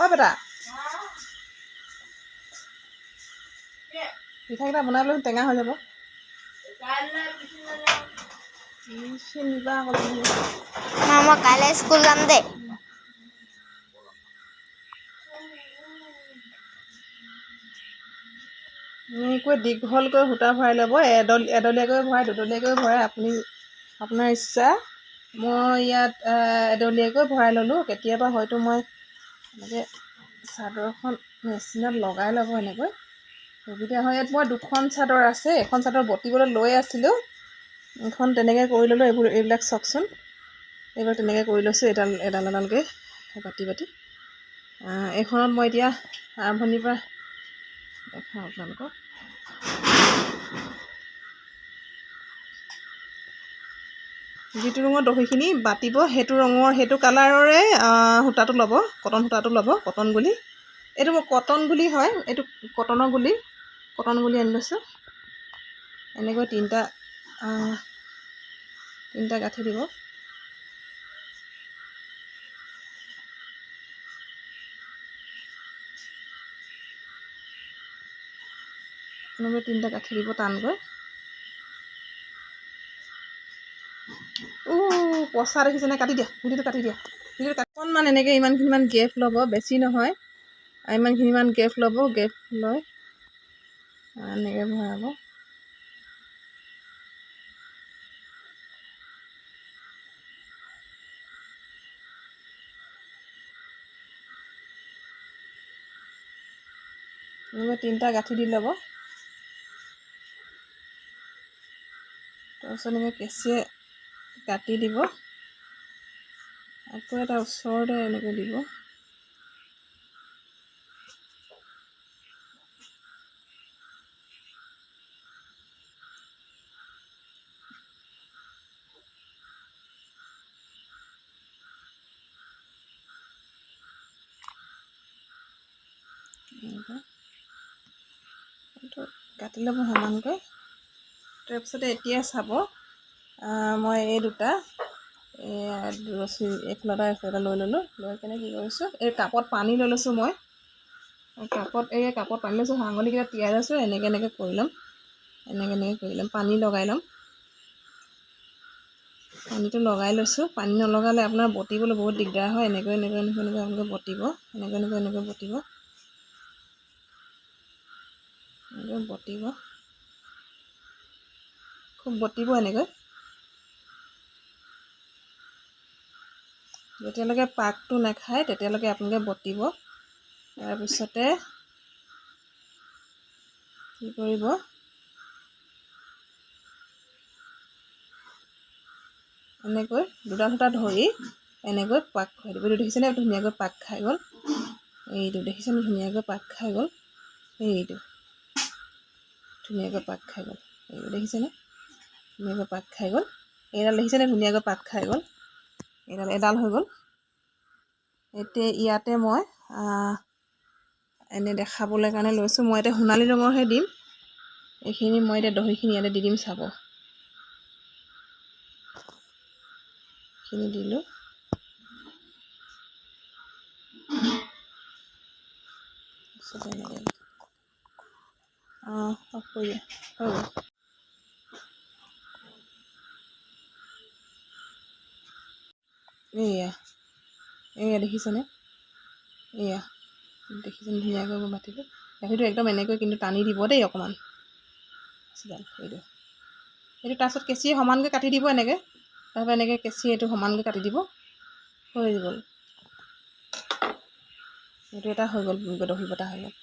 অ বেটা পিঠাকেইটা বনাই লৈ টেঙা হৈ যাব। মই কাইলৈ স্কুল যাম দেই। এনেকৈ দীঘলকৈ সূতা ভৰাই ল'ব এডল এডলীয়াকৈ ভৰাই দুডলীয়াকৈ ভৰাই আপুনি আপোনাৰ ইচ্ছা। মই ইয়াত এডলীয়াকৈ ভৰাই ল'লোঁ কেতিয়াবা হয়তো মই এনেকৈ চাদৰখন মেচিনত লগাই ল'ব এনেকৈ। সুবিধা হয়। ইয়াত মই দুখন চাদৰ আছে। এখন চাদৰ বটিবলৈ লৈ আছিলোঁ। এখন তেনেকৈ কৰি ল'লোঁ। এইবোৰ, এইবিলাক চাওকচোন এইবিলাক তেনেকৈ কৰি লৈছোঁ এডাল এডাল, এডালকৈ। বাতি বাতি এইখনত মই এতিয়া আৰম্ভণিৰ পৰা দেখাওঁ আপোনালোকক। যিটো ৰঙৰ দহিখিনি বাতিব সেইটো ৰঙৰ সেইটো কালাৰৰে সূতাটো ল'ব কটন সূতাটো ল'ব কটন গুলি। এইটো মোৰ কটন গুলি হয় এইটো কটনৰ গুলি কটন গুলি আনি লৈছোঁ। এনেকৈ তিনিটা তিনিটা গাঁঠি দিব। এনেকৈ তিনিটা গাঁঠি দিব টানকৈ। পচা দেখিছেনে কাটি দিয়া গুটিটো কাটি দিয়া। গুটিটো অকণমান এনেকৈ ইমানখিনিমান গেপ ল'ব বেছি নহয়। ইমানখিনিমান গেপ ল'ব গেপ লৈ এনেকৈ ভৰাব। এনেকৈ তিনিটা গাঁঠি দি ল'ব। তাৰপিছত এনেকৈ কেঁচিয়ে কাটি দিব। আকৌ এটা ওচৰতে এনেকৈ দিব। কাটি ল'ব সমানকৈ। তাৰপিছতে এতিয়া চাব। মই এই দুটা ৰছী এইফালৰ এটা লৈ ল'লোঁ। লৈ কেনে কি কৰিছোঁ, এই কাপত পানী লৈ লৈছোঁ মই। কাপত, এই কাপত পানী লৈছোঁ আঙুলিকেইটা তিয়াই লৈছোঁ, এনেকৈ এনেকৈ কৰি ল'ম। এনেকৈ এনেকৈ কৰি ল'ম, পানী লগাই ল'ম। পানীটো লগাই লৈছোঁ। পানী নলগালে আপোনাৰ বটিবলৈ বহুত দিগদাৰ হয়। এনেকৈ এনেকৈ এনেকৈ এনেকৈ আপোনালোকে বটিব। এনেকৈ এনেকৈ এনেকৈ বটিব। এনেকৈ বটিব। খুব বটিব এনেকৈ। যেতিয়ালৈকে পাকটো নাখায়, তেতিয়ালৈকে আপোনালোকে বটিব। তাৰপিছতে কি কৰিব? এনেকৈ, দুটা দুটা ধৰি এনেকৈ পাক খুৱাই দিব। এইটো দেখিছেনে? ধুনীয়াকৈ পাক খাই গ'ল। এইটো দেখিছেনে? ধুনীয়াকৈ পাক খাই গ'ল। এইটো ধুনীয়াকৈ পাক খাই গ'ল। এইটো দেখিছেনে? ধুনীয়াকৈ পাক খাই গ'ল। এইডাল দেখিছেনে? ধুনীয়াকৈ পাক খাই গ'ল। এইডাল এডাল হৈ গ'ল। এতিয়া ইয়াতে মই এনে দেখাবলৈ কাৰণে লৈছোঁ। মই এতিয়া সোণালী ৰঙৰহে দিম। এইখিনি মই এতিয়া দহিখিনি ইয়াতে দি দিম চাব। এইখিনি দিলোঁ অঁ হৈ গ'ল। এয়া এয়া দেখিছেনে এয়া দেখিছেনে ধুনীয়াকৈ মই বাতিলোঁ গাখীৰটো একদম এনেকৈ কিন্তু টানি দিব দেই অকণমান। চিধাই কৰি এইটো তাৰপিছত কেঁচিয়ে সমানকৈ কাটি দিব এনেকৈ। তাৰপৰা এনেকৈ কেঁচিয়ে এইটো সমানকৈ কাটি দিব। হৈ গ'ল। এইটো এটা হৈ গ'ল দহি বটা হৈ গ'ল।